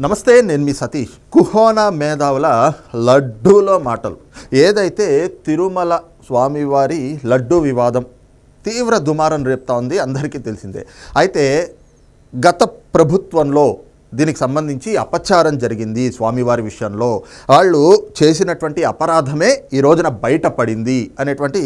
నమస్తే నేను మీ సతీష్. కుహోనా మేధావుల లడ్డూలో మాటలు. ఏదైతే తిరుమల స్వామివారి లడ్డూ వివాదం తీవ్ర దుమారం రేపుతా ఉంది అందరికీ తెలిసిందే. అయితే గత ప్రభుత్వంలో దీనికి సంబంధించి అపచారం జరిగింది స్వామివారి విషయంలో. వాళ్ళు చేసినటువంటి అపరాధమే ఈ రోజున బయటపడింది అనేటువంటి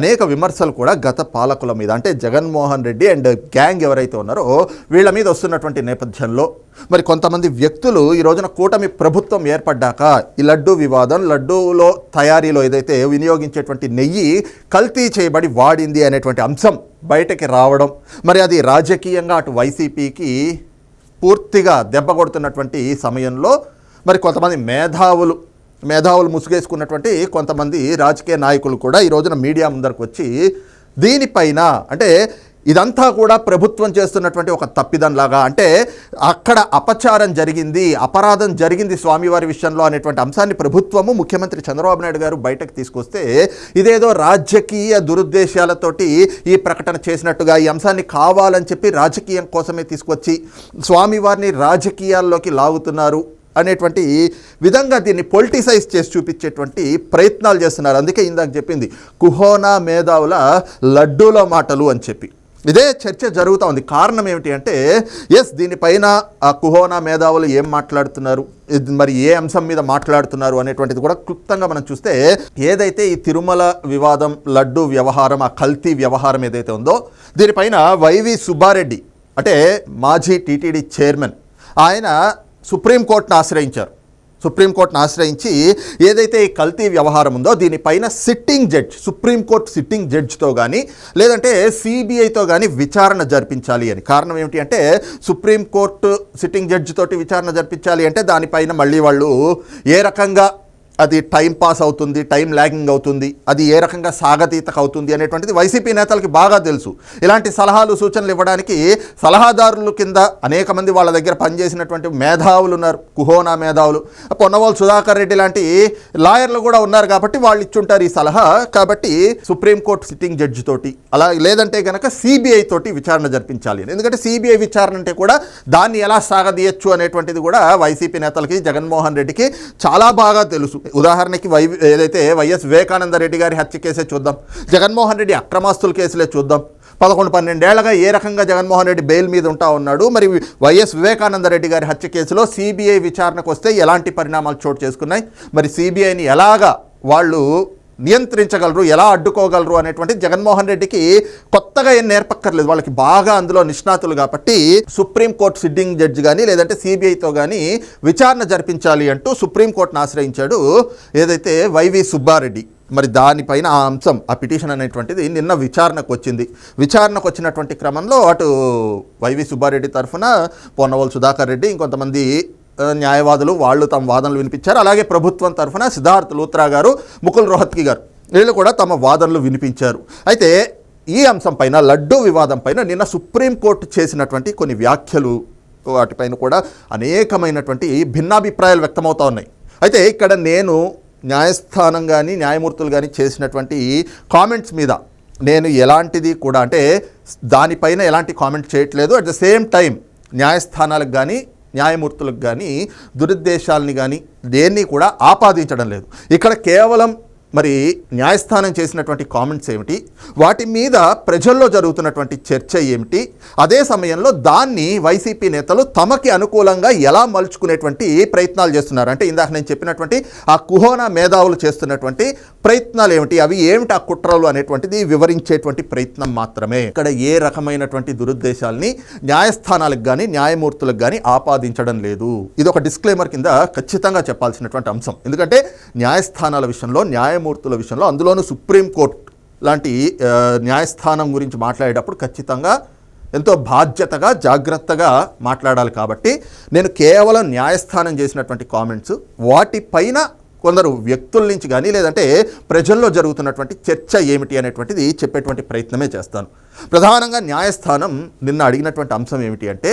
అనేక విమర్శలు కూడా గత పాలకుల మీద. అంటే జగన్మోహన్ రెడ్డి అండ్ గ్యాంగ్ ఎవరైతే ఉన్నారో వీళ్ళ మీద వస్తున్నటువంటి నేపథ్యంలో. మరి కొంతమంది వ్యక్తులు ఈ రోజున కూటమి ప్రభుత్వం ఏర్పడ్డాక ఈ లడ్డూ వివాదం లడ్డూలో తయారీలో ఏదైతే వినియోగించేటువంటి నెయ్యి కల్తీ చేయబడి వాడింది అనేటువంటి అంశం బయటకి రావడం. మరి అది రాజకీయంగా అటు వైసీపీకి పూర్తిగా దెబ్బ కొడుతున్నటువంటి ఈ సమయంలో మరి కొంతమంది మేధావులు మేధావులు ముసుగేసుకున్నటువంటి కొంతమంది రాజకీయ నాయకులు కూడా ఈ రోజున మీడియా ముందరకు వచ్చి దీనిపైన అంటే ఇదంతా కూడా ప్రభుత్వం చేస్తున్నటువంటి ఒక తప్పిదంలాగా అంటే అక్కడ అపచారం జరిగింది అపరాధం జరిగింది స్వామివారి విషయంలో అనేటువంటి అంశాన్ని ప్రభుత్వము ముఖ్యమంత్రి చంద్రబాబు నాయుడు గారు బయటకు తీసుకొస్తే ఇదేదో రాజకీయ దురుద్దేశాలతోటి ఈ ప్రకటన చేసినట్టుగా ఈ అంశాన్ని కావాలని చెప్పి రాజకీయం కోసమే తీసుకొచ్చి స్వామివారిని రాజకీయాల్లోకి లాగుతున్నారు అనేటువంటి విధంగా దీన్ని పొలిటిసైజ్ చేసి చూపించేటువంటి ప్రయత్నాలు చేస్తున్నారు. అందుకే ఇందాక చెప్పింది కుహోనా మేధావుల లడ్డూల మాటలు అని చెప్పి. ఇదే చర్చ జరుగుతూ ఉంది. కారణం ఏమిటి అంటే ఎస్ దీనిపైన ఆ కుహోనా మేధావులు ఏం మాట్లాడుతున్నారు? మరి ఏ అంశం మీద మాట్లాడుతున్నారు అనేటువంటిది కూడా క్లుప్తంగా మనం చూస్తే ఏదైతే ఈ తిరుమల వివాదం లడ్డు వ్యవహారం ఆ కల్తీ వ్యవహారం ఏదైతే ఉందో దీనిపైన వైవి సుబ్బారెడ్డి అంటే మాజీ టీటీడీ చైర్మన్ ఆయన సుప్రీంకోర్టును ఆశ్రయించారు. సుప్రీంకోర్టును ఆశ్రయించి ఏదైతే ఈ కల్తీ వ్యవహారం ఉందో దీనిపైన sitting judge supreme court sitting జడ్జ్తో కానీ లేదంటే సిబిఐతో కానీ విచారణ జరిపించాలి అని. కారణం ఏమిటి అంటే సుప్రీంకోర్టు సిట్టింగ్ జడ్జి తోటి విచారణ జరిపించాలి అంటే దానిపైన మళ్ళీ వాళ్ళు ఏ రకంగా అది టైం పాస్ అవుతుంది టైం ల్యాగింగ్ అవుతుంది అది ఏ రకంగా సాగతీతకు అవుతుంది అనేటువంటిది వైసీపీ నేతలకి బాగా తెలుసు. ఇలాంటి సలహాలు సూచనలు ఇవ్వడానికి సలహాదారుల కింద అనేక మంది వాళ్ళ దగ్గర పనిచేసినటువంటి మేధావులు ఉన్నారు కుహోనా మేధావులు. పొన్నవాళ్ళు సుధాకర్ రెడ్డి లాంటి లాయర్లు కూడా ఉన్నారు కాబట్టి వాళ్ళు ఇచ్చుంటారు ఈ సలహా. కాబట్టి సుప్రీంకోర్టు సిట్టింగ్ జడ్జి తోటి అలా లేదంటే కనుక సిబిఐ తోటి విచారణ జరిపించాలి. ఎందుకంటే సిబిఐ విచారణ అంటే కూడా దాన్ని ఎలా సాగదీయచ్చు అనేటువంటిది కూడా వైసీపీ నేతలకి జగన్మోహన్ రెడ్డికి చాలా బాగా తెలుసు. ఉదాహరణకి వై ఏదైతే వైఎస్ వివేకానంద రెడ్డి గారి హత్య కేసే చూద్దాం. జగన్మోహన్ రెడ్డి అక్రమాస్తుల కేసులే చూద్దాం. పదకొండు పన్నెండేళ్ళగా ఏ రకంగా జగన్మోహన్ రెడ్డి బెయిల్ మీద ఉంటా ఉన్నాడు మరి వైఎస్ వివేకానంద రెడ్డి గారి హత్య కేసులో సిబిఐ విచారణకు వస్తే ఎలాంటి పరిణామాలు చోటు చేసుకున్నాయి? మరి సిబిఐని ఎలాగా వాళ్ళు నియంత్రించగలరు ఎలా అడ్డుకోగలరు అనేటువంటి జగన్మోహన్ రెడ్డికి కొత్తగా ఏం నేర్పక్కర్లేదు. వాళ్ళకి బాగా అందులో నిష్ణాతులు కాబట్టి సుప్రీంకోర్టు సిట్టింగ్ జడ్జి కానీ లేదంటే సిబిఐతో కానీ విచారణ జరిపించాలి అంటూ సుప్రీంకోర్టును ఆశ్రయించాడు ఏదైతే వైవి సుబ్బారెడ్డి. మరి దానిపైన ఆ అంశం ఆ పిటిషన్ అనేటువంటిది నిన్న విచారణకు వచ్చింది. విచారణకు వచ్చినటువంటి క్రమంలో అటు వైవి సుబ్బారెడ్డి తరఫున పొన్నవోలు సుధాకర్ రెడ్డి ఇంకొంతమంది న్యాయవాదులు వాళ్ళు తమ వాదనలు వినిపించారు. అలాగే ప్రభుత్వం తరఫున సిద్ధార్థ్ లూత్రా గారు ముకుల్ రోహత్కి గారు వీళ్ళు కూడా తమ వాదనలు వినిపించారు. అయితే ఈ అంశంపైన లడ్డూ వివాదం పైన నిన్న సుప్రీంకోర్టు చేసినటువంటి కొన్ని వ్యాఖ్యలు వాటిపైన కూడా అనేకమైనటువంటి భిన్నాభిప్రాయాలు వ్యక్తమవుతా ఉన్నాయి. అయితే ఇక్కడ నేను న్యాయస్థానం కానీ న్యాయమూర్తులు కానీ చేసినటువంటి కామెంట్స్ మీద నేను ఎలాంటిది కూడా అంటే దానిపైన ఎలాంటి కామెంట్ చేయట్లేదు. అట్ ద సేమ్ టైం న్యాయస్థానాలకు కానీ న్యాయమూర్తులకు కానీ దురుద్దేశాలని కానీ దేన్ని కూడా ఆపాదించడం లేదు. ఇక్కడ కేవలం మరి న్యాయస్థానం చేసినటువంటి కామెంట్స్ ఏమిటి? వాటి మీద ప్రజల్లో జరుగుతున్నటువంటి చర్చ ఏమిటి? అదే సమయంలో దాన్ని వైసీపీ నేతలు తమకి అనుకూలంగా ఎలా మలుచుకునేటువంటి ప్రయత్నాలు చేస్తున్నారు? అంటే ఇందాక నేను చెప్పినటువంటి ఆ కుహోనా మేధావులు చేస్తున్నటువంటి ప్రయత్నాలు ఏమిటి? అవి ఏమిటి? ఆ కుట్రలు అనేటువంటిది వివరించేటువంటి ప్రయత్నం మాత్రమే. ఇక్కడ ఏ రకమైనటువంటి దురుద్దేశాల్ని న్యాయస్థానాలకు కానీ న్యాయమూర్తులకు కానీ ఆపాదించడం లేదు. ఇది ఒక డిస్క్లైమర్ కింద ఖచ్చితంగా చెప్పాల్సినటువంటి అంశం. ఎందుకంటే న్యాయస్థానాల విషయంలో న్యాయ న్యాయమూర్తుల విషయంలో అందులోనూ సుప్రీంకోర్టు లాంటి న్యాయస్థానం గురించి మాట్లాడేటప్పుడు ఖచ్చితంగా ఎంతో బాధ్యతగా జాగ్రత్తగా మాట్లాడాలి కాబట్టి నేను కేవలం న్యాయస్థానం చేసినటువంటి కామెంట్స్ వాటిపైన కొందరు వ్యక్తుల నుంచి కానీ లేదంటే ప్రజల్లో జరుగుతున్నటువంటి చర్చ ఏమిటి అనేటువంటిది చెప్పేటువంటి ప్రయత్నమే చేస్తాను. ప్రధానంగా న్యాయస్థానం నిన్న అడిగినటువంటి అంశం ఏమిటి అంటే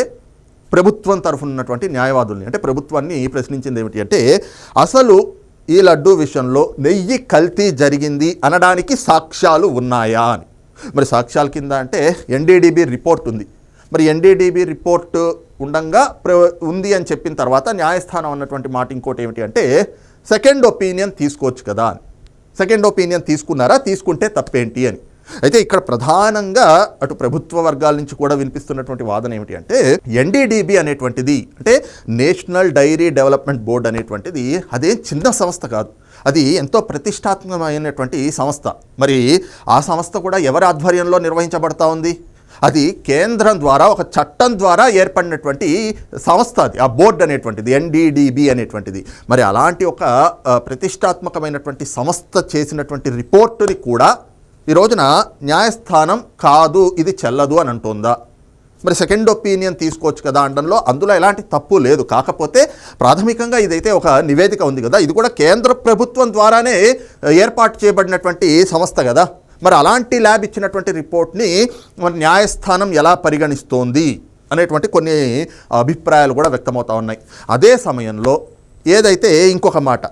ప్రభుత్వం తరఫున ఉన్నటువంటి న్యాయవాదుల్ని అంటే ప్రభుత్వాన్ని ప్రశ్నించింది ఏమిటి అంటే అసలు ఈ లడ్డూ విషయంలో నెయ్యి కల్తీ జరిగింది అనడానికి సాక్ష్యాలు ఉన్నాయా అని. మరి సాక్ష్యాల కింద అంటే ఎన్డీడీబీ రిపోర్ట్ ఉంది. మరి ఎన్డీడీబీ రిపోర్ట్ ఉండంగా ప్ర ఉంది అని చెప్పిన తర్వాత న్యాయస్థానం అన్నటువంటి మాట ఇంకోటి ఏమిటి అంటే సెకండ్ ఒపీనియన్ తీసుకోవచ్చు కదా అని. సెకండ్ ఒపీనియన్ తీసుకున్నారా? తీసుకుంటే తప్పేంటి అని. అయితే ఇక్కడ ప్రధానంగా అటు ప్రభుత్వ వర్గాల నుంచి కూడా వినిపిస్తున్నటువంటి వాదన ఏమిటి అంటే ఎన్డీడీబీ అనేటువంటిది అంటే నేషనల్ డైరీ డెవలప్మెంట్ బోర్డ్ అనేటువంటిది అదేం చిన్న సంస్థ కాదు. అది ఎంతో ప్రతిష్టాత్మకమైనటువంటి సంస్థ. మరి ఆ సంస్థ కూడా ఎవరి ఆధ్వర్యంలో నిర్వహించబడతా ఉంది? అది కేంద్రం ద్వారా ఒక చట్టం ద్వారా ఏర్పడినటువంటి సంస్థ అది ఆ బోర్డు అనేటువంటిది ఎన్డీడీబీ అనేటువంటిది. మరి అలాంటి ఒక ప్రతిష్టాత్మకమైనటువంటి సంస్థ చేసినటువంటి రిపోర్టుని కూడా ఈ రోజున న్యాయస్థానం కాదు ఇది చెల్లదు అని అంటుందా? మరి సెకండ్ ఒపీనియన్ తీసుకోవచ్చు కదా అనడంలో అందులో ఎలాంటి తప్పు లేదు. కాకపోతే ప్రాథమికంగా ఇదైతే ఒక నివేదిక ఉంది కదా. ఇది కూడా కేంద్ర ప్రభుత్వం ద్వారానే ఏర్పాటు చేయబడినటువంటి సంస్థ కదా. మరి అలాంటి ల్యాబ్ ఇచ్చినటువంటి రిపోర్ట్ని మరి న్యాయస్థానం ఎలా పరిగణిస్తోంది అనేటువంటి కొన్ని అభిప్రాయాలు కూడా వ్యక్తమవుతా ఉన్నాయి. అదే సమయంలో ఏదైతే ఇంకొక మాట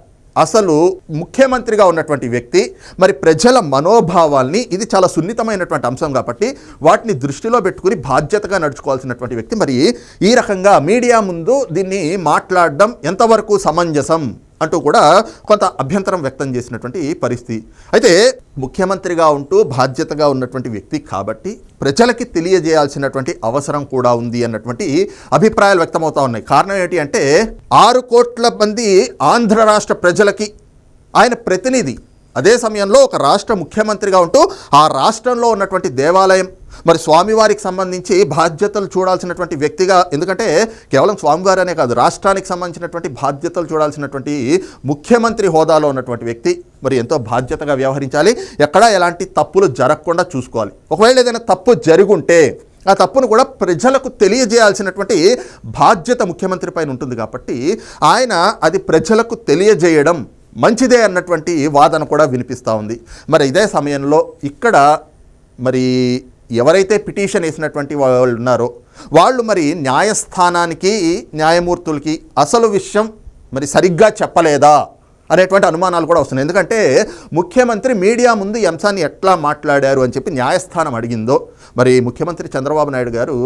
అసలు ముఖ్యమంత్రిగా ఉన్నటువంటి వ్యక్తి మరి ప్రజల మనోభావాల్ని ఇది చాలా సున్నితమైనటువంటి అంశం కాబట్టి వాటిని దృష్టిలో పెట్టుకుని బాధ్యతగా నడుచుకోవాల్సినటువంటి వ్యక్తి. మరి ఈ రకంగా మీడియా ముందు దీన్ని మాట్లాడడం ఎంతవరకు సమంజసం? అంటూ కూడా కొంత అభ్యంతరం వ్యక్తం చేసినటువంటి పరిస్థితి. అయితే ముఖ్యమంత్రిగా ఉంటూ బాధ్యతగా ఉన్నటువంటి వ్యక్తి కాబట్టి ప్రజలకి తెలియజేయాల్సినటువంటి అవసరం కూడా ఉంది అన్నటువంటి అభిప్రాయాలు వ్యక్తమవుతా ఉన్నాయి. కారణం ఏంటి అంటే ఆరు కోట్ల మంది ఆంధ్ర రాష్ట్ర ప్రజలకి ఆయన ప్రతినిధి. అదే సమయంలో ఒక రాష్ట్ర ముఖ్యమంత్రిగా ఉంటూ ఆ రాష్ట్రంలో ఉన్నటువంటి దేవాలయం మరి స్వామివారికి సంబంధించి బాధ్యతలు చూడాల్సినటువంటి వ్యక్తిగా ఎందుకంటే కేవలం స్వామివారు అనే కాదు రాష్ట్రానికి సంబంధించినటువంటి బాధ్యతలు చూడాల్సినటువంటి ముఖ్యమంత్రి హోదాలో ఉన్నటువంటి వ్యక్తి. మరి ఎంతో బాధ్యతగా వ్యవహరించాలి. ఎక్కడా ఎలాంటి తప్పులు జరగకుండా చూసుకోవాలి. ఒకవేళ ఏదైనా తప్పు జరుగుంటే ఆ తప్పును కూడా ప్రజలకు తెలియజేయాల్సినటువంటి బాధ్యత ముఖ్యమంత్రి పైన ఉంటుంది కాబట్టి ఆయన అది ప్రజలకు తెలియజేయడం మంచిదే అన్నటువంటి వాదన కూడా వినిపిస్తూ ఉంది. మరి ఇదే సమయంలో ఇక్కడ మరి ఎవరైతే పిటిషన్ వేసినటువంటి వాళ్ళు ఉన్నారో వాళ్ళు మరి న్యాయస్థానానికి న్యాయమూర్తులకి అసలు విషయం మరి సరిగ్గా చెప్పలేదా అనేటువంటి అనుమానాలు కూడా వస్తున్నాయి. ఎందుకంటే ముఖ్యమంత్రి మీడియా ముందు ఈ అంశాన్ని ఎట్లా మాట్లాడారు అని చెప్పి న్యాయస్థానం అడిగిందో మరి ముఖ్యమంత్రి చంద్రబాబు నాయుడు గారు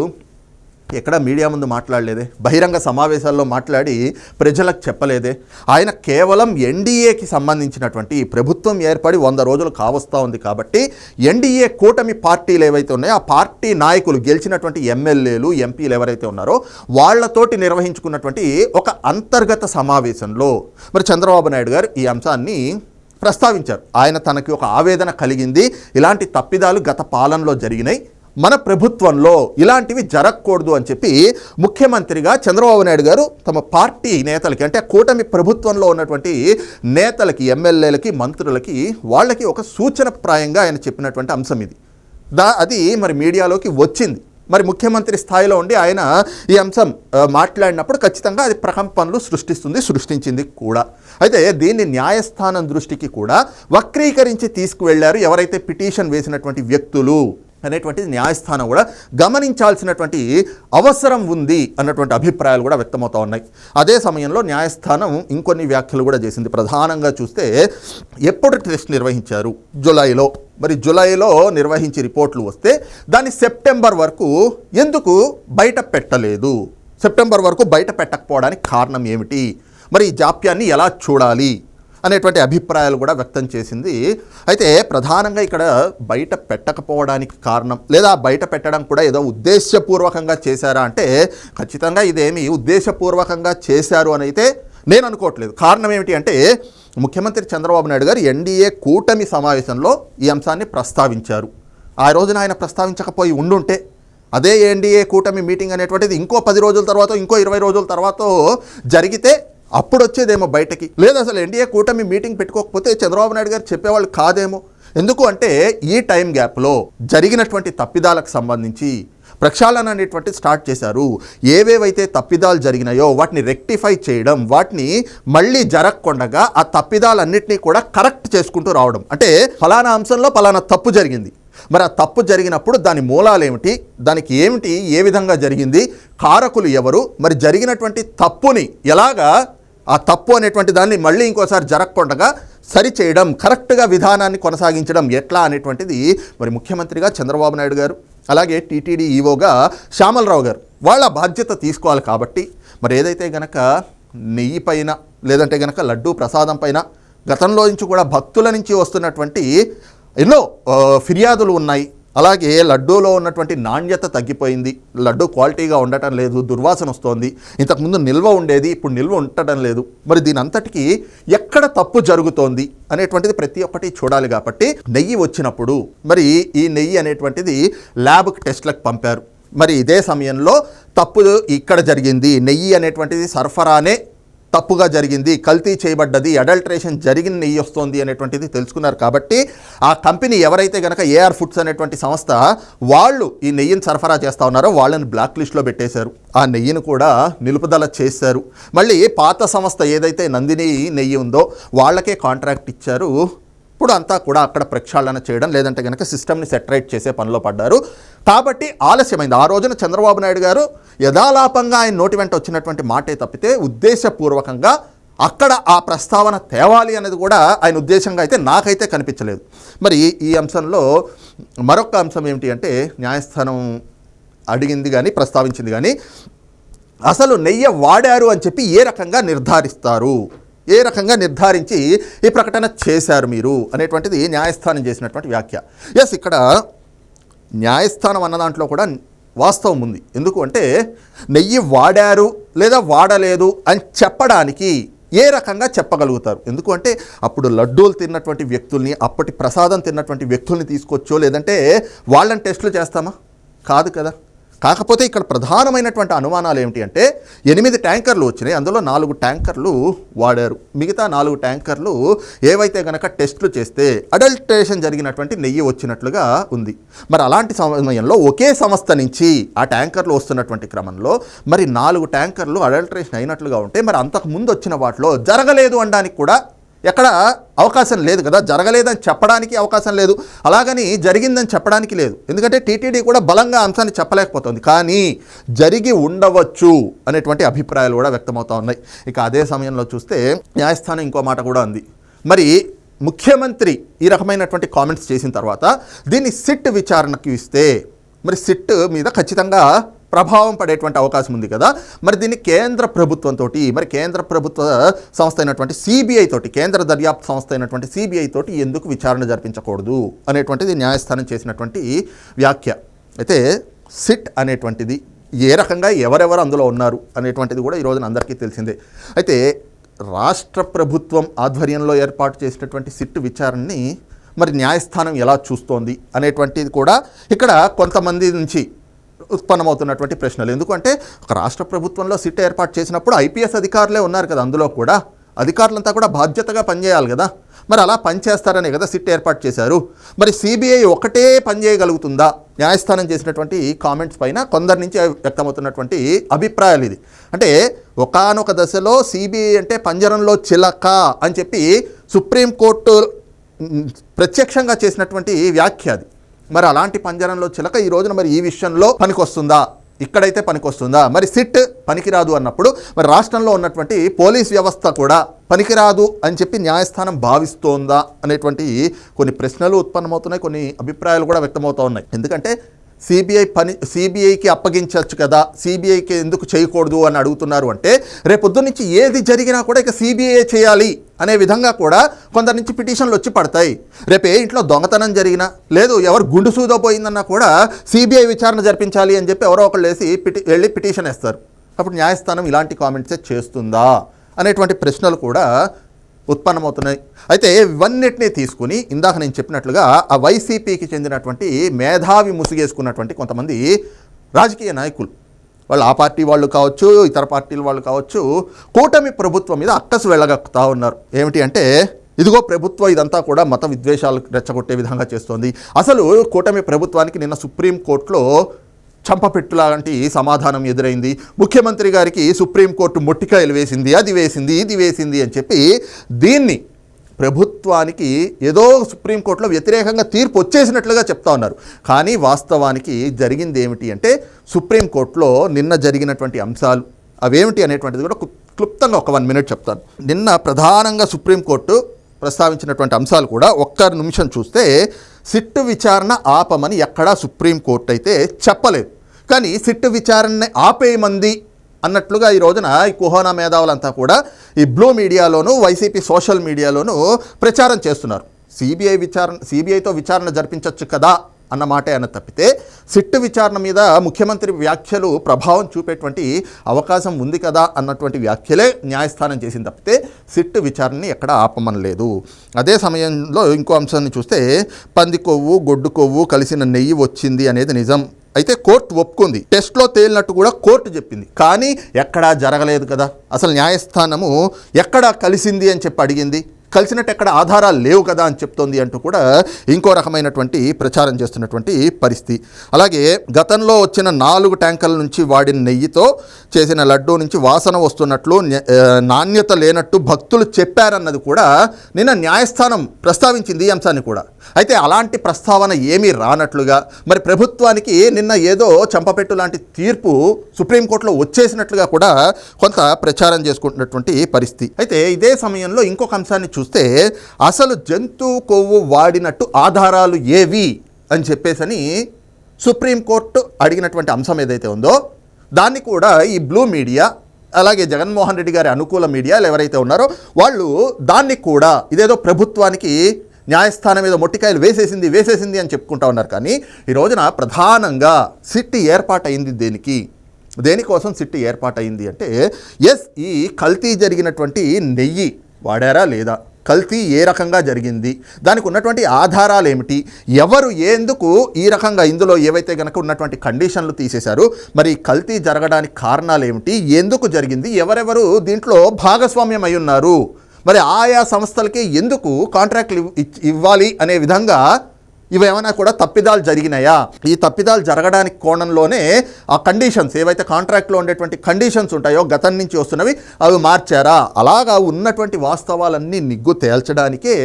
ఎక్కడ మీడియా ముందు మాట్లాడలేదే. బహిరంగ సమావేశాల్లో మాట్లాడి ప్రజలకు చెప్పలేదే. ఆయన కేవలం ఎన్డీఏకి సంబంధించినటువంటి ప్రభుత్వం ఏర్పడి వంద రోజులు కావస్తూ ఉంది కాబట్టి ఎన్డీఏ కూటమి పార్టీలు ఏవైతే ఉన్నాయో ఆ పార్టీ నాయకులు గెలిచినటువంటి ఎమ్మెల్యేలు ఎంపీలు ఎవరైతే ఉన్నారో వాళ్ళతోటి నిర్వహించుకున్నటువంటి ఒక అంతర్గత సమావేశంలో మరి చంద్రబాబు నాయుడు గారు ఈ అంశాన్ని ప్రస్తావించారు. ఆయన తనకి ఒక ఆవేదన కలిగింది. ఇలాంటి తప్పిదాలు గత పాలనలో జరిగినాయి. మన ప్రభుత్వంలో ఇలాంటివి జరగకూడదు అని చెప్పి ముఖ్యమంత్రిగా చంద్రబాబు నాయుడు గారు తమ పార్టీ నేతలకి అంటే కూటమి ప్రభుత్వంలో ఉన్నటువంటి నేతలకి ఎమ్మెల్యేలకి మంత్రులకి వాళ్ళకి ఒక సూచన ప్రాయంగా ఆయన చెప్పినటువంటి అంశం ఇది. దా అది మరి మీడియాలోకి వచ్చింది. మరి ముఖ్యమంత్రి స్థాయిలో ఉండి ఆయన ఈ అంశం మాట్లాడినప్పుడు ఖచ్చితంగా అది ప్రకంపనలు సృష్టిస్తుంది సృష్టించింది కూడా. అయితే దీన్ని న్యాయస్థానం దృష్టికి కూడా వక్రీకరించి తీసుకువెళ్ళారు ఎవరైతే పిటిషన్ వేసినటువంటి వ్యక్తులు? అనేటువంటిది న్యాయస్థానం కూడా గమనించాల్సినటువంటి అవసరం ఉంది అన్నటువంటి అభిప్రాయాలు కూడా వ్యక్తమవుతా ఉన్నాయి. అదే సమయంలో న్యాయస్థానం ఇంకొన్ని వ్యాఖ్యలు కూడా చేసింది. ప్రధానంగా చూస్తే ఎప్పుడు టెస్ట్ నిర్వహించారు? జులైలో. మరి జులైలో నిర్వహించి రిపోర్ట్లు వస్తే దాన్ని సెప్టెంబర్ వరకు ఎందుకు బయట పెట్టలేదు? సెప్టెంబర్ వరకు బయట పెట్టకపోవడానికి కారణం ఏమిటి? మరి ఈ జాప్యాన్ని ఎలా చూడాలి? అనేటువంటి అభిప్రాయాలు కూడా వ్యక్తం చేసింది. అయితే ప్రధానంగా ఇక్కడ బయట పెట్టకపోవడానికి కారణం లేదా బయట పెట్టడం కూడా ఏదో ఉద్దేశపూర్వకంగా చేశారా అంటే ఖచ్చితంగా ఇదేమి ఉద్దేశపూర్వకంగా చేశారు అని అయితే నేను అనుకోవట్లేదు. కారణం ఏమిటి అంటే ముఖ్యమంత్రి చంద్రబాబు నాయుడు గారు ఎన్డీఏ కూటమి సమావేశంలో ఈ అంశాన్ని ప్రస్తావించారు. ఆ రోజున ఆయన ప్రస్తావించకపోయి ఉండుంటే అదే ఎన్డీఏ కూటమి మీటింగ్ అనేటువంటిది ఇంకో పది రోజుల తర్వాత ఇంకో ఇరవై రోజుల తర్వాత జరిగితే అప్పుడు వచ్చేదేమో బయటకి. లేదు అసలు ఎన్డీఏ కూటమి మీటింగ్ పెట్టుకోకపోతే చంద్రబాబు నాయుడు గారు చెప్పేవాళ్ళు కాదేమో. ఎందుకు అంటే ఈ టైం గ్యాప్లో జరిగినటువంటి తప్పిదాలకు సంబంధించి ప్రక్షాళన అనేటువంటి స్టార్ట్ చేశారు. ఏవేవైతే తప్పిదాలు జరిగినాయో వాటిని రెక్టిఫై చేయడం వాటిని మళ్ళీ జరగకుండగా ఆ తప్పిదాలన్నింటినీ కూడా కరెక్ట్ చేసుకుంటూ రావడం. అంటే ఫలానా అంశంలో ఫలానా తప్పు జరిగింది. మరి ఆ తప్పు జరిగినప్పుడు దాని మూలాలు ఏమిటి దానికి ఏమిటి? ఏ విధంగా జరిగింది? కారకులు ఎవరు? మరి జరిగినటువంటి తప్పుని ఎలాగా ఆ తప్పు అనేటువంటి దాన్ని మళ్ళీ ఇంకోసారి జరగకుండా సరిచేయడం కరెక్ట్గా విధానాన్ని కొనసాగించడం ఎట్లా అనేటువంటిది మరి ముఖ్యమంత్రిగా చంద్రబాబు నాయుడు గారు అలాగే టీటీడీ ఈవోగా శ్యామలరావు గారు వాళ్ళ బాధ్యత తీసుకోవాలి కాబట్టి మరి ఏదైతే గనక నెయ్యి పైన లేదంటే గనక లడ్డూ ప్రసాదం పైన గతంలో నుంచి కూడా భక్తుల నుంచి వస్తున్నటువంటి ఎన్నో ఫిర్యాదులు ఉన్నాయి. అలాగే లడ్డూలో ఉన్నటువంటి నాణ్యత తగ్గిపోయింది. లడ్డు క్వాలిటీగా ఉండటం లేదు దుర్వాసన వస్తోంది. ఇంతకుముందు నిల్వ ఉండేది ఇప్పుడు నిల్వ ఉండటం లేదు. మరి దీని అంతటికీ ఎక్కడ తప్పు జరుగుతోంది అనేటువంటిది ప్రతి ఒక్కటి చూడాలి కాబట్టి నెయ్యి వచ్చినప్పుడు మరి ఈ నెయ్యి అనేటువంటిది ల్యాబ్కి టెస్ట్లకు పంపారు. మరి ఇదే సమయంలో తప్పు ఇక్కడ జరిగింది. నెయ్యి అనేటువంటిది సరఫరానే తప్పుగా జరిగింది కల్తీ చేయబడ్డది అడల్టరేషన్ జరిగిన నెయ్యి వస్తోంది అనేటువంటిది తెలుసుకున్నారు కాబట్టి ఆ కంపెనీ ఎవరైతే గనక ఏఆర్ ఫుడ్స్ అనేటువంటి సంస్థ వాళ్ళు ఈ నెయ్యిని సరఫరా చేస్తూ ఉన్నారో వాళ్ళని బ్లాక్ లిస్ట్లో పెట్టేశారు. ఆ నెయ్యిని కూడా నిలుపుదల చేశారు. మళ్ళీ పాత సంస్థ ఏదైతే నందిని నెయ్యి ఉందో వాళ్ళకే కాంట్రాక్ట్ ఇచ్చారు ఇప్పుడు అంతా కూడా అక్కడ ప్రక్షాళన చేయడం లేదంటే కనుక సిస్టమ్ని సెటరేట్ చేసే పనిలో పడ్డారు. కాబట్టి ఆలస్యమైంది. ఆ రోజున చంద్రబాబు నాయుడు గారు యథాలాపంగా ఆయన నోటి వెంట వచ్చినటువంటి మాటే తప్పితే ఉద్దేశపూర్వకంగా అక్కడ ఆ ప్రస్తావన తేవాలి అనేది కూడా ఆయన ఉద్దేశంగా అయితే నాకైతే కనిపించలేదు. మరి ఈ అంశంలో మరొక అంశం ఏమిటి అంటే న్యాయస్థానం అడిగింది కానీ ప్రస్తావించింది కానీ అసలు నెయ్యి వాడారు అని చెప్పి ఏ రకంగా నిర్ధారిస్తారు? ఏ రకంగా నిర్ధారించి ఈ ప్రకటన చేశారు మీరు అనేటువంటిది న్యాయస్థానం చేసినటువంటి వ్యాఖ్య. ఎస్ ఇక్కడ న్యాయస్థానం అన్న దాంట్లో కూడా వాస్తవం ఉంది. ఎందుకు అంటే నెయ్యి వాడారు లేదా వాడలేదు అని చెప్పడానికి ఏ రకంగా చెప్పగలుగుతారు? ఎందుకు అంటే అప్పుడు లడ్డూలు తిన్నటువంటి వ్యక్తుల్ని అప్పటి ప్రసాదం తిన్నటువంటి వ్యక్తుల్ని తీసుకొచ్చో లేదంటే వాళ్ళని టెస్టులు చేస్తామా? కాదు కదా. కాకపోతే ఇక్కడ ప్రధానమైనటువంటి అనుమానాలు ఏమిటి అంటే ఎనిమిది ట్యాంకర్లు వచ్చినాయి. అందులో నాలుగు ట్యాంకర్లు వాడారు. మిగతా నాలుగు ట్యాంకర్లు ఏవైతే గనక టెస్టులు చేస్తే అడల్టరేషన్ జరిగినటువంటి నెయ్యి వచ్చినట్లుగా ఉంది. మరి అలాంటి సమయంలో ఒకే సంస్థ నుంచి ఆ ట్యాంకర్లు వస్తున్నటువంటి క్రమంలో మరి నాలుగు ట్యాంకర్లు అడల్టరేషన్ అయినట్లుగా ఉంటే మరి అంతకు ముందు వచ్చిన వాటిలో జరగలేదు అనడానికి కూడా ఎక్కడ అవకాశం లేదు కదా జరగలేదని చెప్పడానికి అవకాశం లేదు అలాగని జరిగిందని చెప్పడానికి లేదు. ఎందుకంటే టీటీడీ కూడా బలంగా అంశాన్ని చెప్పలేకపోతుంది. కానీ జరిగి ఉండవచ్చు అనేటువంటి అభిప్రాయాలు కూడా వ్యక్తమవుతా ఉన్నాయి. ఇక అదే సమయంలో చూస్తే న్యాయస్థానం ఇంకో మాట కూడా ఉంది మరి ముఖ్యమంత్రి ఈ రకమైనటువంటి కామెంట్స్ చేసిన తర్వాత దీన్ని సిట్ విచారణకు ఇస్తే మరి సిట్ మీద ఖచ్చితంగా ప్రభావం పడేటువంటి అవకాశం ఉంది కదా. మరి దీన్ని కేంద్ర ప్రభుత్వంతో మరి కేంద్ర ప్రభుత్వ సంస్థ అయినటువంటి సిబిఐ తోటి కేంద్ర దర్యాప్తు సంస్థ అయినటువంటి సిబిఐ తోటి ఎందుకు విచారణ జరిపించకూడదు అనేటువంటిది న్యాయస్థానం చేసినటువంటి వ్యాఖ్య. అయితే సిట్ అనేటువంటిది ఏ రకంగా ఎవరెవరు అందులో ఉన్నారు అనేటువంటిది కూడా ఈ రోజున అందరికీ తెలిసిందే. అయితే రాష్ట్ర ప్రభుత్వం ఆధ్వర్యంలో ఏర్పాటు చేసినటువంటి సిట్ విచారణని మరి న్యాయస్థానం ఎలా చూస్తోంది అనేటువంటిది కూడా ఇక్కడ కొంతమంది నుంచి ఉత్పన్నమవుతున్నటువంటి ప్రశ్నలు. ఎందుకంటే ఒక రాష్ట్ర ప్రభుత్వంలో సిట్ ఏర్పాటు చేసినప్పుడు ఐపీఎస్ అధికారులే ఉన్నారు కదా అందులో కూడా. అధికారులంతా కూడా బాధ్యతగా పనిచేయాలి కదా. మరి అలా పనిచేస్తారనే కదా సిట్ ఏర్పాటు చేశారు. మరి సిబిఐ ఒకటే పనిచేయగలుగుతుందా న్యాయస్థానం చేసినటువంటి కామెంట్స్ పైన కొందరి నుంచి వ్యక్తమవుతున్నటువంటి అభిప్రాయాలు ఇది. అంటే ఒకానొక దశలో సిబిఐ అంటే పంజరంలో చిలక అని చెప్పి సుప్రీంకోర్టు ప్రత్యక్షంగా చేసినటువంటి వ్యాఖ్య అది. మరి అలాంటి పంజరంలో చిలక ఈ రోజున మరి ఈ విషయంలో పనికొస్తుందా? ఇక్కడైతే పనికొస్తుందా? మరి సిట్ పనికిరాదు అన్నప్పుడు మరి రాష్ట్రంలో ఉన్నటువంటి పోలీస్ వ్యవస్థ కూడా పనికిరాదు అని చెప్పి న్యాయస్థానం భావిస్తోందా అనేటువంటి కొన్ని ప్రశ్నలు ఉత్పన్నమవుతున్నాయి కొన్ని అభిప్రాయాలు కూడా వ్యక్తమవుతూ ఉన్నాయి. ఎందుకంటే సిబిఐ పని సిబిఐకి అప్పగించవచ్చు కదా సిబిఐకి ఎందుకు చేయకూడదు అని అడుగుతున్నారు అంటే రేపొద్దు నుంచి ఏది జరిగినా కూడా ఇక సిబిఐ చేయాలి అనే విధంగా కూడా కొందరి నుంచి పిటిషన్లు వచ్చి పడతాయి. రేపు ఏ ఇంట్లో దొంగతనం జరిగినా లేదు ఎవరు గుండు సూదో పోయిందన్నా కూడా సిబిఐ విచారణ జరిపించాలి అని చెప్పి ఎవరో ఒకళ్ళు వేసి పిటి వెళ్ళి పిటిషన్ వేస్తారు. అప్పుడు న్యాయస్థానం ఇలాంటి కామెంట్సే చేస్తుందా అనేటువంటి ప్రశ్నలు కూడా ఉత్పన్నమవుతున్నాయి. అయితే ఇవన్నిటినీ తీసుకుని ఇందాక నేను చెప్పినట్లుగా ఆ వైసీపీకి చెందినటువంటి మేధావి ముసుగేసుకున్నటువంటి కొంతమంది రాజకీయ నాయకులు. వాళ్ళు ఆ పార్టీ వాళ్ళు కావచ్చు ఇతర పార్టీల వాళ్ళు కావచ్చు కూటమి ప్రభుత్వం మీద అక్కసు వెళ్ళగక్కుతా ఉన్నారు. ఏమిటి అంటే ఇదిగో ప్రభుత్వం ఇదంతా కూడా మత విద్వేషాలు రెచ్చగొట్టే విధంగా చేస్తోంది. అసలు కూటమి ప్రభుత్వానికి నిన్న సుప్రీంకోర్టులో చంపపెట్టు లాంటి సమాధానం ఎదురైంది? ముఖ్యమంత్రి గారికి సుప్రీంకోర్టు మొట్టికాయలు వేసింది అది వేసింది ఇది వేసింది అని చెప్పి దీన్ని ప్రభుత్వానికి ఏదో సుప్రీంకోర్టులో వ్యతిరేకంగా తీర్పు వచ్చేసినట్లుగా చెప్తా ఉన్నారు. కానీ వాస్తవానికి జరిగింది ఏమిటి అంటే సుప్రీంకోర్టులో నిన్న జరిగినటువంటి అంశాలు అవేమిటి అనేటువంటిది కూడా క్లుప్తంగా ఒక వన్ మినిట్ చెప్తాను. నిన్న ప్రధానంగా సుప్రీంకోర్టు ప్రస్తావించినటువంటి అంశాలు కూడా ఒక్క నిమిషం చూస్తే సిట్టు విచారణ ఆపమని ఎక్కడా సుప్రీంకోర్టు అయితే చెప్పలేదు. కానీ సిట్టు విచారణని ఆపేయమంది అన్నట్లుగా ఈ రోజున ఈ కుహోనా మేధావులంతా కూడా ఈ బ్లూ మీడియాలోను వైసీపీ సోషల్ మీడియాలోను ప్రచారం చేస్తున్నారు. సిబిఐ విచారణ సిబిఐతో విచారణ జరిపించవచ్చు కదా? అన్నమాటే అన్న తప్పితే సిట్టు విచారణ మీద ముఖ్యమంత్రి వ్యాఖ్యలు ప్రభావం చూపేటువంటి అవకాశం ఉంది కదా అన్నటువంటి వ్యాఖ్యలే న్యాయస్థానం చేసింది తప్పితే సిట్టు విచారణని ఎక్కడ ఆపమనలేదు. అదే సమయంలో ఇంకో అంశాన్ని చూస్తే పంది కొవ్వు గొడ్డు కొవ్వు కలిసిన నెయ్యి వచ్చింది అనేది నిజం. అయితే కోర్టు ఒప్పుకుంది. టెస్ట్లో తేలినట్టు కూడా కోర్టు చెప్పింది. కానీ ఎక్కడా జరగలేదు కదా. అసలు న్యాయస్థానము ఎక్కడా కలిసింది అని చెప్పి అడిగింది. కలిసినట్టు ఎక్కడ ఆధారాలు లేవు కదా అని చెప్తోంది అంటూ కూడా ఇంకో రకమైనటువంటి ప్రచారం చేస్తున్నటువంటి పరిస్థితి. అలాగే గతంలో వచ్చిన నాలుగు ట్యాంకర్ల నుంచి వాడిన నెయ్యితో చేసిన లడ్డూ నుంచి వాసన వస్తున్నట్లు నాణ్యత లేనట్టు భక్తులు చెప్పారన్నది కూడా నిన్న న్యాయస్థానం ప్రస్తావించింది ఈ అంశాన్ని కూడా. అయితే అలాంటి ప్రస్తావన ఏమీ రానట్లుగా మరి ప్రభుత్వానికి నిన్న ఏదో చంపపెట్టు లాంటి తీర్పు సుప్రీంకోర్టులో వచ్చేసినట్లుగా కూడా కొంత ప్రచారం చేసుకుంటున్నటువంటి పరిస్థితి. అయితే ఇదే సమయంలో ఇంకొక అంశాన్ని చూస్తే అసలు జంతువు కొవ్వు వాడినట్టు ఆధారాలు ఏవి అని చెప్పేసని సుప్రీంకోర్టు అడిగినటువంటి అంశం ఏదైతే ఉందో దాన్ని కూడా ఈ బ్లూ మీడియా అలాగే జగన్మోహన్ రెడ్డి గారి అనుకూల మీడియాలు ఎవరైతే ఉన్నారో వాళ్ళు దాన్ని కూడా ఇదేదో ప్రభుత్వానికి న్యాయస్థానం మీద మొట్టికాయలు వేసేసింది వేసేసింది అని చెప్పుకుంటా ఉన్నారు. కానీ ఈ రోజున ప్రధానంగా సిట్టి ఏర్పాటైంది దేనికి? దేనికోసం సిట్టి ఏర్పాటైంది అంటే ఎస్ ఈ కల్తీ జరిగినటువంటి నెయ్యి వాడారా లేదా? కల్తీ ఏ రకంగా జరిగింది? దానికి ఉన్నటువంటి ఆధారాలు ఏమిటి ఎవరు ఎందుకు ఈ రకంగా ఇందులో ఏవైతే కనుక ఉన్నటువంటి కండిషన్లు తీసేశారు మరి కల్తీ జరగడానికి కారణాలు ఏమిటి ఎందుకు జరిగింది? ఎవరెవరు దీంట్లో భాగస్వామ్యం అయి ఉన్నారు? మరి ఆయా సంస్థలకి ఎందుకు కాంట్రాక్ట్లు ఇవ్వాలి అనే విధంగా ఇవేమైనా కూడా తప్పిదాలు జరిగినాయా? ఈ తప్పిదాలు జరగడానికి కోణంలోనే ఆ కండిషన్స్ ఏవైతే కాంట్రాక్ట్లో ఉండేటువంటి కండిషన్స్ ఉంటాయో గతం నుంచి వస్తున్నవి అవి మార్చారా? అలాగా ఉన్నటువంటి వాస్తవాలన్నీ నిగ్గు తేల్చడానికే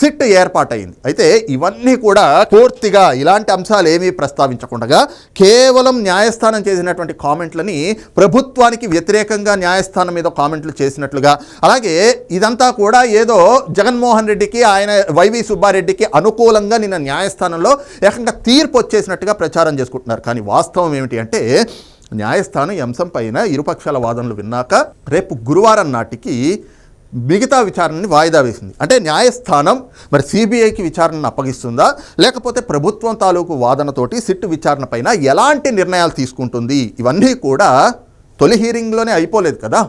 సిట్ ఏర్పాటైంది. అయితే ఇవన్నీ కూడా పూర్తిగా ఇలాంటి అంశాలు ఏమీ ప్రస్తావించకుండా కేవలం న్యాయస్థానం చేసినటువంటి కామెంట్లని ప్రభుత్వానికి వ్యతిరేకంగా న్యాయస్థానం మీద కామెంట్లు చేసినట్లుగా అలాగే ఇదంతా కూడా ఏదో జగన్మోహన్ రెడ్డికి ఆయన వైవి సుబ్బారెడ్డికి అనుకూలంగా నిన్న న్యాయ న్యాయస్థానంలో ఏకంగా తీర్పు వచ్చేసినట్టుగా ప్రచారం చేసుకుంటున్నారు. కానీ వాస్తవం ఏమిటి అంటే న్యాయస్థానం ఈ అంశం పైన ఇరుపక్షాల వాదనలు విన్నాక రేపు గురువారం నాటికి మిగతా విచారణని వాయిదా వేసింది. అంటే న్యాయస్థానం మరి సిబిఐకి విచారణను అప్పగిస్తుందా? లేకపోతే ప్రభుత్వం తాలూకు వాదనతోటి సిట్ విచారణ పైన ఎలాంటి నిర్ణయాలు తీసుకుంటుంది? ఇవన్నీ కూడా తొలి హీరింగ్లోనే అయిపోలేదు కదా.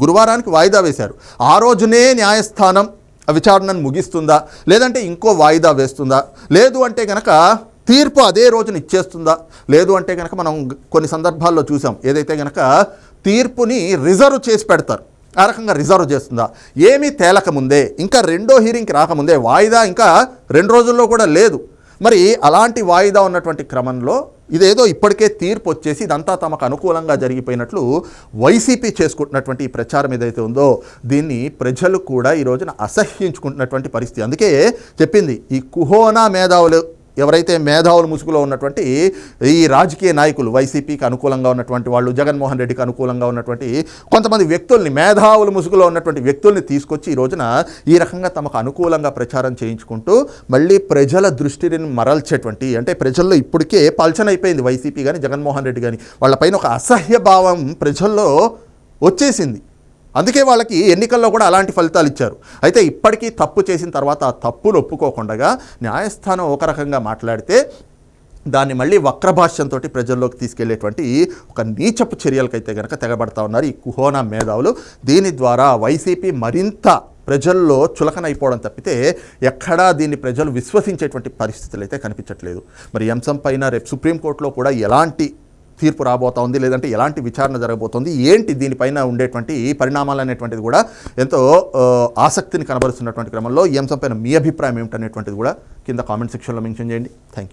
గురువారానికి వాయిదా వేశారు. ఆ రోజునే న్యాయస్థానం విచారణను ముగిస్తుందా? లేదంటే ఇంకో వాయిదా వేస్తుందా? లేదు అంటే కనుక తీర్పు అదే రోజున ఇచ్చేస్తుందా? లేదు అంటే కనుక మనం కొన్ని సందర్భాల్లో చూసాం. ఏదైతే కనుక తీర్పుని రిజర్వ్ చేసి పెడతారు. ఆ రకంగా రిజర్వ్ చేస్తుందా? ఏమీ తేలకముందే ఇంకా రెండో హీరింగ్కి రాకముందే వాయిదా ఇంకా రెండు రోజుల్లో కూడా లేదు. మరి అలాంటి వాయిదా ఉన్నటువంటి క్రమంలో ఇదేదో ఇప్పటికే తీర్పు వచ్చేసి ఇదంతా తమకు అనుకూలంగా జరిగిపోయినట్లు వైసీపీ చేసుకుంటున్నటువంటి ఈ ప్రచారం ఏదైతే ఉందో దీన్ని ప్రజలు కూడా ఈ రోజున అసహ్యించుకుంటున్నటువంటి పరిస్థితి. అందుకే చెప్పింది ఈ కుహోనా మేధావులు ఎవరైతే మేధావుల ముసుగులో ఉన్నటువంటి ఈ రాజకీయ నాయకులు వైసీపీకి అనుకూలంగా ఉన్నటువంటి వాళ్ళు జగన్మోహన్ రెడ్డికి అనుకూలంగా ఉన్నటువంటి కొంతమంది వ్యక్తుల్ని మేధావుల ముసుగులో ఉన్నటువంటి వ్యక్తుల్ని తీసుకొచ్చి ఈ రోజున ఈ రకంగా తమకు అనుకూలంగా ప్రచారం చేయించుకుంటూ మళ్ళీ ప్రజల దృష్టిని మరల్చేటువంటి అంటే ప్రజల్లో ఇప్పటికే పల్చనైపోయింది వైసీపీ కానీ జగన్మోహన్ రెడ్డి కానీ వాళ్ళపైన ఒక అసహ్య భావం ప్రజల్లో వచ్చేసింది. అందుకే వాళ్ళకి ఎన్నికల్లో కూడా అలాంటి ఫలితాలు ఇచ్చారు. అయితే ఇప్పటికీ తప్పు చేసిన తర్వాత ఆ తప్పును ఒప్పుకోకుండా న్యాయస్థానం ఒక రకంగా మాట్లాడితే దాన్ని మళ్ళీ వక్రభాష్యంతో ప్రజల్లోకి తీసుకెళ్ళేటువంటి ఒక నీచపు చర్యలకైతే కనుక తెగబడతా ఉన్నారు ఈ కుహోనా మేధావులు. దీని ద్వారా వైసీపీ మరింత ప్రజల్లో చులకనైపోవడం తప్పితే ఎక్కడా దీన్ని ప్రజలు విశ్వసించేటువంటి పరిస్థితులు అయితే కనిపించట్లేదు. మరి ఈ అంశం పైన రేపు సుప్రీంకోర్టులో కూడా ఎలాంటి తీర్పు రాబోతా ఉంది లేదంటే ఎలాంటి విచారణ జరగబోతోంది ఏంటి దీనిపైన ఉండేటువంటి పరిణామాలు అనేటువంటిది కూడా ఎంతో ఆసక్తిని కనబరుస్తున్నటువంటి క్రమంలో ఈ అంశంపైన మీ అభిప్రాయం ఏమిటనేటువంటిది కూడా కింద కామెంట్ సెక్షన్లో మెన్షన్ చేయండి. Thank you